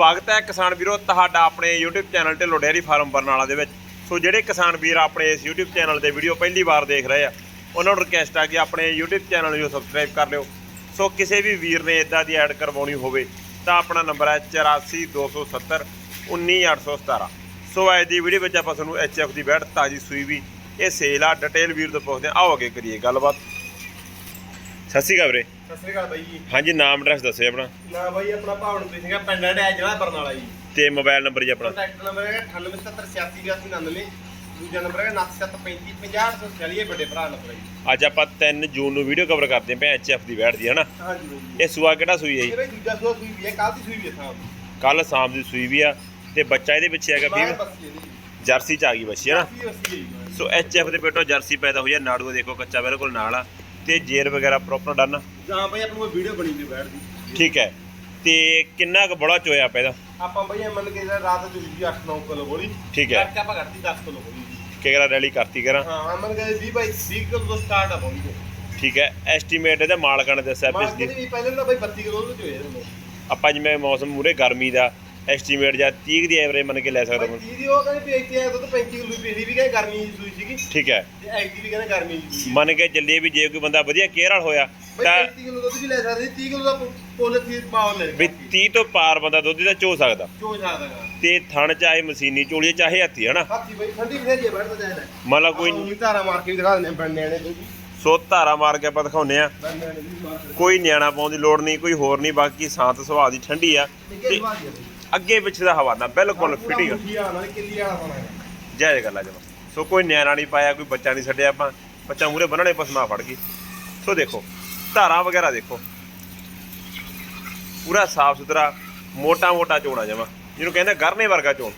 ਸਵਾਗਤ ਹੈ ਕਿਸਾਨ ਵੀਰੋ ਤੁਹਾਡਾ ਆਪਣੇ YouTube channel Dhillon dairy farm Barnala ਦੇ ਵਿੱਚ। ਸੋ ਜਿਹੜੇ ਕਿਸਾਨ ਵੀਰ ਆਪਣੇ ਇਸ YouTube ਚੈਨਲ ਦੇ ਵੀਡੀਓ ਪਹਿਲੀ ਵਾਰ ਦੇਖ ਰਹੇ ਆ, ਉਹਨਾਂ ਨੂੰ ਰਿਕਵੈਸਟ ਆ ਕਿ ਆਪਣੇ YouTube ਚੈਨਲ ਨੂੰ ਸਬਸਕ੍ਰਾਈਬ ਕਰ ਲਿਓ। ਸੋ ਕਿਸੇ ਵੀ ਵੀਰ ਨੇ ਇਦਾਂ ਦੀ ਐਡ ਕਰਵਾਉਣੀ ਹੋਵੇ ਤਾਂ ਆਪਣਾ ਨੰਬਰ ਹੈ 84270 19817 ਸੋ ਅੱਜ ਦੀ ਵੀਡੀਓ ਵਿੱਚ ਆਪਾਂ ਤੁਹਾਨੂੰ HF ਦੀ ਬੈਠ ਤਾਜੀ ਸੂਈ ਵੀ, ਇਹ ਸੇਲ ਆ ਡਿਟੇਲ ਵੀਰ ਤੋਂ ਪੁੱਛਦੇ ਆ ਆਓ ਅੱਗੇ ਕਰੀਏ ਗੱਲਬਾਤ। ਸਤਿ ਸ਼੍ਰੀ ਅਕਾਲ ਵੀਰੇ। ਸਤਿ ਸ੍ਰੀ ਅਕਾਲ ਬਾਈ ਜੀ। ਹਾਂਜੀ ਨਾਮ ਐਡਰੈਸ ਦੱਸਿਓ ਆਪਣਾ। ਨਾ ਬਾਈ ਆਪਣਾ ਭਾਵਨਪ੍ਰੀਤ ਸਿੰਘ ਹੈ ਪਿੰਡ ਅੜਿਆ ਜ਼ਿਲ੍ਹਾ ਬਰਨਾਲਾ ਜੀ। ਤੇ ਮੋਬਾਈਲ ਨੰਬਰ ਜੀ ਆਪਣਾ। ਕੰਟੈਕਟ ਨੰਬਰ ਹੈ 9877868899 ਦੂਜਾ ਨੰਬਰ ਹੈ 9735500640 ਵੱਡੇ ਭਰਾ ਨੰਬਰ ਹੈ ਜੀ। ਅੱਜ ਆਪਾਂ 3 ਜੂਨ ਨੂੰ ਵੀਡੀਓ ਕਵਰ ਕਰਦੇ ਆਂ ਐਚਐਫ ਦੀ ਬੈਠ ਦੀ ਹਨਾ? ਹਾਂਜੀ ਬਾਈ ਜੀ। ਇਹ ਸੂਆ ਕਿਹੜਾ ਸੂਈ ਹੈ ਇਹ ਜੀ? ਬਾਈ ਦੂਜਾ ਸੂਆ ਸੂਈ ਵੀ ਹੈ ਕੱਲ ਦੀ ਸੂਈ ਵੀ ਹੈ ਸਾਹਮ ਕੱਲ ਸ਼ਾਮ ਦੀ ਸੂਈ ਵੀ ਆ ਤੇ ਬੱਚਾ ਇਹਦੇ ਪਿੱਛੇ ਹੈਗਾ ਵੀ ਹੈ ਜਰਸੀ ਚ ਆ ਗਈ ਬੱਚੀ ਹਨਾ? ਹੈ ਸੋ ਐਚਐਫ ਦੇ ਪੇਟੋਂ ਜਰਸੀ ਪੈਦਾ ਹੋਈ ਆ ਨਾੜੂਆ ਦੇਖੋ ਕੱਚਾ ਬਿਲਕੁਲ ਨਾਲ ਆ। ਤੇ ਜੇਰ ਵਗੈਰਾ ਪ੍ਰੋਪਰ ਡਨ? ਜਾਂ ਬਾਈ ਆਪਣੀ ਵੀਡੀਓ ਬਣੀ ਵੀ ਬੈਠਦੀ ਠੀਕ ਹੈ। ਤੇ ਕਿੰਨਾ ਕੁ ਬੜਾ ਚੋਇਆ ਪੈਦਾ ਆਪਾਂ ਬਾਈ ਇਹ ਮੰਨ ਕੇ ਜਿਹੜਾ ਰਾਤ ਦੀ ਵੀ 8-9 ਕਿਲੋ ਬੋਲੀ ਠੀਕ ਹੈ। ਕਰਕੇ ਆਪਾਂ ਕਰਤੀ 10 ਕਿਲੋ ਬੋਲੀ ਕਿਹੜਾ ਰੈਲੀ ਕਰਤੀ ਕਰਾਂ ਹਾਂ ਮੰਨ ਕੇ 20 ਬਾਈ 20 ਕਿਲੋ ਤੋਂ ਸਟਾਰਟ ਆ ਬੋਲੀ ਦੇ ਠੀਕ ਹੈ। ਐਸਟੀਮੇਟ ਇਹਦਾ ਮਾਲਕਾਂ ਨੇ ਦੱਸਿਆ ਪਿਛ ਮਾਰਕੀਟ ਦੀ ਵੀ ਪਹਿਲੇ ਤਾਂ ਬਾਈ 32 ਕਿਲੋ ਤੋਂ ਇਹਨੂੰ ਆਪਾਂ ਜਿਵੇਂ ਮੌਸਮ ਮੂਰੇ ਗਰਮੀ ਦਾ ਐਸਟੀਮੇਟ ਜਾਂ 30 ਦੀ ਐਵਰੇਜ ਮੰਨ ਕੇ ਲੈ ਸਕਦਾ। 30 ਦੀ ਉਹ ਕਹਿੰਦੇ ਵੀ ਇੱਥੇ ਆਇਆ ਤਾਂ 35 ਕਿਲੋ ਪਿਛਲੀ ਵੀ ਕਹਿੰਦੇ ਗਰਮੀ ਦੀ ਸੂਈ ਸੀਗੀ। ਠੀਕ ਹੈ। ਤੇ ਐਗਦੀ ਵੀ ਕਹਿੰਦੇ ਗਰਮੀ ਦੀ ਸੂਈ ਮੰਨ ਕੇ ਚੱਲੀਏ ਵੀ ਜੇ ਕੋਈ ਬੰਦਾ ਵਧੀਆ ਕੇਅਰ ਵਾਲ ਹੋਇਆ ਬਈ ਤਾਂ 35 ਕਿਲੋ ਦੁੱਧ ਵੀ ਲੈ ਸਕਦੇ ਸੀ, 30 ਕਿਲੋ ਦਾ ਪੋਲੇ ਥੀ ਪਾਵਰ ਲੈ ਵੀ 30 ਤੋਂ ਪਾਰ ਬੰਦਾ ਦੁੱਧ ਦਾ ਚੋ ਸਕਦਾ। ਚੋ ਸਕਦਾਗਾ ਤੇ ਥਣ ਚਾਹੇ ਮਸ਼ੀਨੀ ਚੋਲੀ ਚਾਹੇ ਹੱਥੀ ਹਨਾ? ਹਾਥੀ ਬਈ ਠੰਡੀ ਫੇਰ ਬੈਠਦਾ ਜਾਇਦਾ। ਮੰਨ ਲਾ ਕੋਈ ਕੋਈ ਧਾਰਾ ਮਾਰ ਕੇ ਵੀ ਦਿਖਾ ਦਿੰਦੇ ਬੰਨੇ ਨੇ ਦੁੱਧ ਸੋ ਧਾਰਾ ਮਾਰ ਕੇ ਆਪਾਂ ਦਿਖਾਉਨੇ ਆ ਕੋਈ ਨਿਆਣਾ ਪਾਉਣ ਦੀ ਲੋੜ ਨਹੀਂ ਕੋਈ ਹੋਰ ਨਹੀਂ ਬਾਕੀ ਸ਼ਾਂਤ ਸੁਭਾਅ ਦੀ ਠੰਡੀ ਆ। ਤੇ ਅੱਗੇ ਪਿੱਛੇ ਦਾ ਹਵਾਨਾ ਬਿਲਕੁਲ ਫਿਟਿੰਗ ਹੈ। ਜਾਇਜ਼ ਗੱਲ ਆ ਜਮਾ ਸੋ ਕੋਈ ਨਿਆਣਾ ਨਹੀਂ ਪਾਇਆ ਕੋਈ ਬੱਚਾ ਨਹੀਂ ਛੱਡਿਆ ਆਪਾਂ। ਬੱਚਾ ਮੂਰੇ ਬੰਨਣੇ ਪਸਮਾ ਫੜ ਗਈ। ਸੋ ਦੇਖੋ ਧਾਰਾਂ ਵਗੈਰਾ ਦੇਖੋ। ਪੂਰਾ ਸਾਫ਼ ਸੁਥਰਾ ਮੋਟਾ ਮੋਟਾ ਚੋਣਾ ਜਮਾ। ਜਿਹਨੂੰ ਕਹਿੰਦੇ ਗਰਨੇ ਵਰਗਾ ਚੋਣ।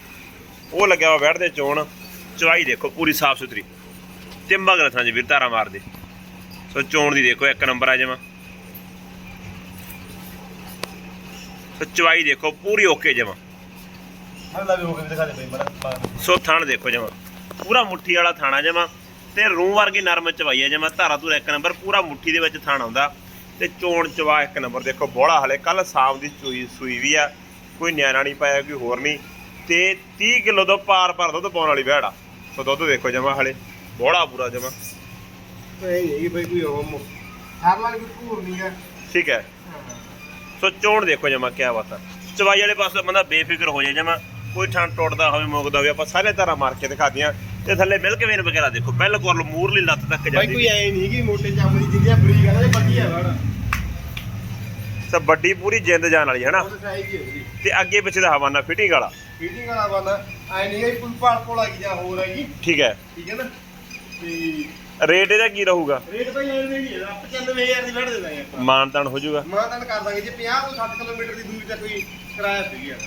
ਉਹ ਲੱਗਿਆ ਵਾ ਬੈਠਦੇ ਚੋਣ। ਚਵਾਈ ਦੇਖੋ ਪੂਰੀ ਸਾਫ਼ ਸੁਥਰੀ। ਤੇ ਮਗਰ ਥਾਂ ਜੀ ਵੀਰ ਧਾਰਾਂ ਮਾਰਦੇ। ਸੋ ਚੋਣ ਦੀ ਦੇਖੋ ਇੱਕ ਨੰਬਰ ਆ ਜਮਾ। ਚਵਾਈ ਦੇਖੋ ਪੂਰੀ ਓਕੇ ਜਮਾ। ਹੱਲਾ ਵੀ ਹੋ ਕੇ ਵੀ ਦਿਖਾ ਦੇ ਬਈ ਮਰਾ ਸੋ ਥਣ ਦੇਖੋ ਜਮਾ। ਪੂਰਾ ਮੁੱਠੀ ਵਾਲਾ ਥਾਣਾ ਜਮਾ ਤੇ ਰੂੰ ਵਰਗੀ ਨਰਮ ਚਵਾਈ ਹੈ ਜਮਾ ਧਾਰਾ ਧੂਰਾ ਇੱਕ ਨੰਬਰ ਪੂਰਾ ਮੁੱਠੀ ਦੇ ਵਿੱਚ ਥਾਣ ਆਉਂਦਾ। ਤੇ ਚੋਣ ਚਵਾ ਇੱਕ ਨੰਬਰ ਦੇਖੋ ਬੋਲਾ ਹਲੇ ਕੱਲ ਸ਼ਾਮ ਦੀ ਸੂਈ ਸੂਈ ਵੀ ਆ ਕੋਈ ਨਿਆਣਾ ਨਹੀਂ ਪਾਇਆ ਕੋਈ ਹੋਰ ਨਹੀਂ। ਤੇ 30 ਕਿਲੋ ਤੋਂ ਪਾਰ ਪਾਰ ਦੁੱਧ ਪਾਉਣ ਵਾਲੀ ਭੈੜ ਆ। ਸੋ ਦੁੱਧ ਦੇਖੋ ਜਮਾ ਹਲੇ ਬੋਲਾ ਪੂਰਾ ਜਮਾ। ਇਹ ਨਹੀਂ ਬਈ ਕੋਈ ਉਹ ਹਰ ਵਾਲੀ ਕੋਈ ਭੂਰ ਨਹੀਂ ਹੈ। ਠੀਕ ਹੈ। ਸੋ ਚੋਣ ਦੇਖੋ ਜਮਾ ਕਿਆ ਬਾਤ ਆ। ਚਵਾਈ ਵਾਲੇ ਪਾਸੇ ਬੰਦਾ ਬੇਫਿਕਰ ਹੋ ਜਾਏ ਜਮਾ ਕੋਈ ਠੰਡ ਟੁੱਟਦਾ ਹੋਵੇ ਮੁੱਕਦਾ ਹੋਵੇ ਆਪਾਂ ਸਾਰੇ ਧਾਰਾ ਮਾਰ ਕੇ ਦਿਖਾ ਦਿਆਂ ਤੇ ਥੱਲੇ ਮਿਲਕ ਵੇਨ ਵਗੈਰਾ ਦੇਖੋ ਬਿਲਕੁਲ ਮੂਰਲੀ ਲੱਤ ਤੱਕ ਬਾਈ ਜਾਂਦੀ ਕੋਈ ਐ ਨਹੀਂ ਕਿ ਮੋਟੇ ਚਾਮ ਦੀ ਜਿੰਦੀਆਂ ਬਰੀਕ ਆ ਨਾ ਵੱਡੀ ਆ ਵੜ ਸਭ ਵੱਡੀ ਪੂਰੀ ਜਿੰਦ ਜਾਨ ਵਾਲੀ ਹੈ ਨਾ ਤੇ ਅੱਗੇ ਪਿੱਛੇ ਦਾ ਹਵਾਨਾ ਫਿਟਿੰਗ ਵਾਲਾ। ਫੀਡਿੰਗ ਵਾਲਾ ਬੰਦਾ। ਐ ਨਹੀਂ ਕਿ ਕੋਈ ਪਾਲ ਕੋਲ ਆ ਗਈ ਜਾਂ ਹੋਰ ਹੈਗੀ। ਠੀਕ ਹੈ। ਠੀਕ ਹੈ ਨਾ? ਤੇ ਰੇਟ ਇਹਦਾ ਕੀ ਰਹੂਗਾ? ਰੇਟ ਭਾਈ ਐਵੇਂ ਨਹੀਂ ਹੈ 95000 ਦੀ ਵੜ ਦੇ ਦਾਂਗੇ ਆਪਾਂ। ਮਾਨਤਾਨ ਹੋ ਜਾਊਗਾ। ਮਾਂ ਤਾਂ ਕਰ ਦਾਂਗੇ ਜੇ 50 ਤੋਂ 60 ਕਿਲੋਮੀਟਰ ਦੀ ਦੂਰੀ ਤੱਕ ਕੋਈ ਕਿਰਾਇਆ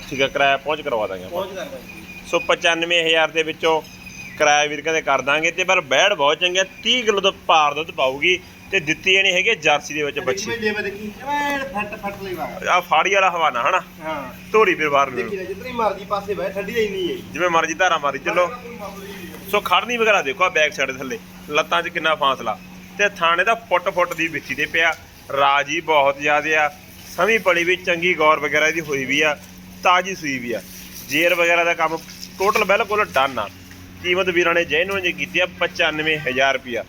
ਠੀਕ ਹੈ ਕਿਰਾਇਆ ਪਹੁੰਚ ਕਰਵਾ ਦਾਂਗੇ ਆਪਾਂ। ਪਹੁੰਚ ਕਰ ਦਾਂਗੇ ਸੋ 95000 ਦੇ ਵਿੱਚੋਂ ਕਿਰਾਇਆ ਵੀਰ ਕਹਿੰਦੇ ਕਰ ਦਾਂਗੇ ਤੇ ਪਰ ਬੈੜ ਬਹੁਤ ਚੰਗੀ ਆ 30 ਕਿਲੋ ਤੋਂ ਪਾਰ ਦੁੱਧ ਪਾਊਗੀ ਤੇ ਦਿੱਤੀ ਇਹ ਨਹੀਂ ਹੈਗੇ ਜਰਸੀ ਦੇ ਵਿੱਚ ਬੱਚੀ। ਆ ਫਾੜੀ ਵਾਲਾ ਹਵਾਨਾ ਹਨਾ? ਹਾਂ। ਧੋਰੀ ਫਿਰ ਬਾਹਰ ਨੂੰ। ਦੇਖੀ ਲੈ ਜਿਤਨੀ ਮਰਜ਼ੀ ਪਾਸੇ ਬਹਿ ਠੰਡੀ ਇੰਨੀ ਹੈ। ਜਿਵੇਂ ਮਰਜ਼ੀ ਧਾਰਾ ਮਾਰੀ ਚੱਲੋ। ਸੋ ਖੜਨੀ ਵਗੈਰਾ ਦੇਖੋ ਆ ਬੈਕ ਸਾਈਡ ਥੱਲੇ। ਲੱਤਾਂ 'ਚ ਕਿੰਨਾ ਫਾਸਲਾ। ਤੇ ਥਾਣੇ ਦਾ ਫੁੱਟ ਫੁੱਟ ਦੀ ਵਿੱਚੀ ਦੇ ਪਿਆ। ਰਾਜੀ ਬਹੁਤ ਜ਼ਿਆਦੇ ਆ। ਸਮੀ ਪੜੀ ਵੀ ਚੰਗੀ ਗੌਰ ਵਗੈਰਾ ਦੀ ਹੋਈ ਵੀ ਆ ਤਾਜੀ ਸੂਈ ਵੀ ਆ। ਜੇਰ ਵਗੈਰਾ ਦਾ ਕੰਮ ਟੋਟਲ ਬਿਲਕੁਲ ਡਨ ਆ। ਕੀਮਤ ਵੀਰਾਂ ਨੇ ਜੈਨੂਨ ਜੀ ਕੀਤੀ ਆ 95000 ਰੁਪਿਆ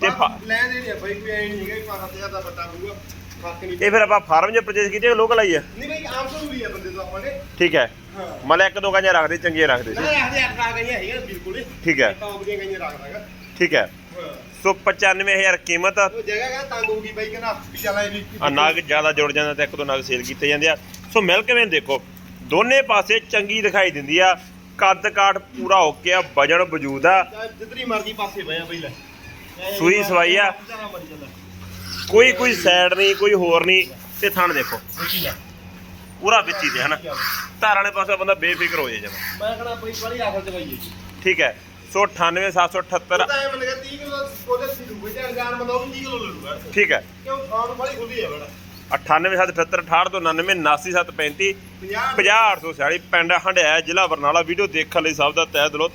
ਤੇ ਲੈ ਦੇ ਨਹੀਂ ਭਾਈ ਕੋਈ ਐ ਨਹੀਂ ਹੈਗਾ ਕਿ 5000 ਦਾ ਬੱਟਾ ਹੋਊਗਾ। ਫ਼ਰਕ ਨਹੀਂ ਇਹ ਫਿਰ ਆਪਾਂ ਫਾਰਮ 'ਚ ਪਰਚੇਸ ਕੀਤੀ ਲੋਕਲ ਆਈ ਆ? ਨਹੀਂ ਭਾਈ ਆਮ ਜ਼ਰੂਰੀ ਹੈ ਬੰਦੇ ਤੋਂ ਆਪਾਂ ਨੇ। ਠੀਕ ਹੈ। ਹਾਂ। ਇੱਕ ਦੋ ਗਾਂਆਂ ਰੱਖਦੇ ਚੰਗੀਆਂ ਰੱਖਦੇ ਨਾ ਸੀ। ਰੱਖਦੇ ਅੱਠ ਆ ਗਈਆਂ ਹੈਗੀਆਂ ਬਿਲਕੁਲ ਹੀ। ਠੀਕ ਹੈ। ਟੌਪ ਦੀਆਂ ਗਈਆਂ ਰੱਖ ਦਾਂਗਾ ਠੀਕ ਹੈ ਹਾਂ। ਸੋ 95000 ਕੀਮਤ। ਆ ਉਹ ਜਗ੍ਹਾ ਕਹਿੰਦਾ ਤੰਗ ਹੋਊਗੀ ਬਾਈ ਕਹਿੰਦਾ ਚੱਲ ਆ ਨਗ ਜ਼ਿਆਦਾ ਜੁੜ ਜਾਂਦਾ ਤੇ ਇੱਕ ਦੋ ਨਗ ਸੇਲ ਕੀਤੇ ਜਾਂਦੇ ਆ। ਸੋ ਮਿਲਕ ਵੇਨ ਦੇਖੋ ਦੋਨੇ ਪਾਸੇ ਚੰਗੀ ਦਿਖਾਈ ਦਿੰਦੀ ਆ। ਕੱਦ ਕਾਠ ਪੂਰਾ ਓਕੇ ਆ ਵਜਨ ਵਜੂਦ ਆ। ਜਿਤਨੀ ਮਰਜ਼ੀ ਪਾਸੇ ਬਹਿ ਬਈ ਲੈ। ਸੂਈ ਸਵਾਈ ਆ। ਕੋਈ ਕੋਈ ਸਾਈਡ ਨਹੀਂ ਕੋਈ ਹੋਰ ਨਹੀਂ। ਤੇ ਥਣ ਦੇਖੋ। ਪੂਰਾ ਵਿੱਚੀ ਦੇ ਹਨਾ? ਧਾਰ ਵਾਲੇ ਪਾਸੇ ਬੰਦਾ ਬੇਫਿਕਰ ਹੋ ਜਾਏ ਜਮਾ। ਮੈਂ ਕਹਣਾ ਬਈ ਬੜੀ ਆਖਰ ਚ ਠੀਕ ਹੈ। ਸੋ 98778 ਤਾਂ ਐ ਮੰਨ ਕੇ 30 ਕਿਲੋ ਕੋਲੇ ਸੀ ਦੂਗੇ ਤੇ ਅਣਜਾਣ ਬੰਦਾ ਉਹ 30 ਕਿਲੋ ਲੈ ਲੂਗਾ। ਠੀਕ ਹੈ। ਕਿਉਂ? ਖਾਣ ਵਾਲੀ ਖੁੱਲੀ ਹੈ ਬੜਾ। 98778 68 ਤੋਂ 99 89735 50 50846 ਪਿੰਡ ਹੰਡਿਆ ਜ਼ਿਲ੍ਹਾ ਬਰਨਾਲਾ ਵੀਡੀਓ ਦੇਖਣ ਲਈ ਸਭ ਦਾ ਤਹਿ ਦਿਲੋਂ ਧੰਨ-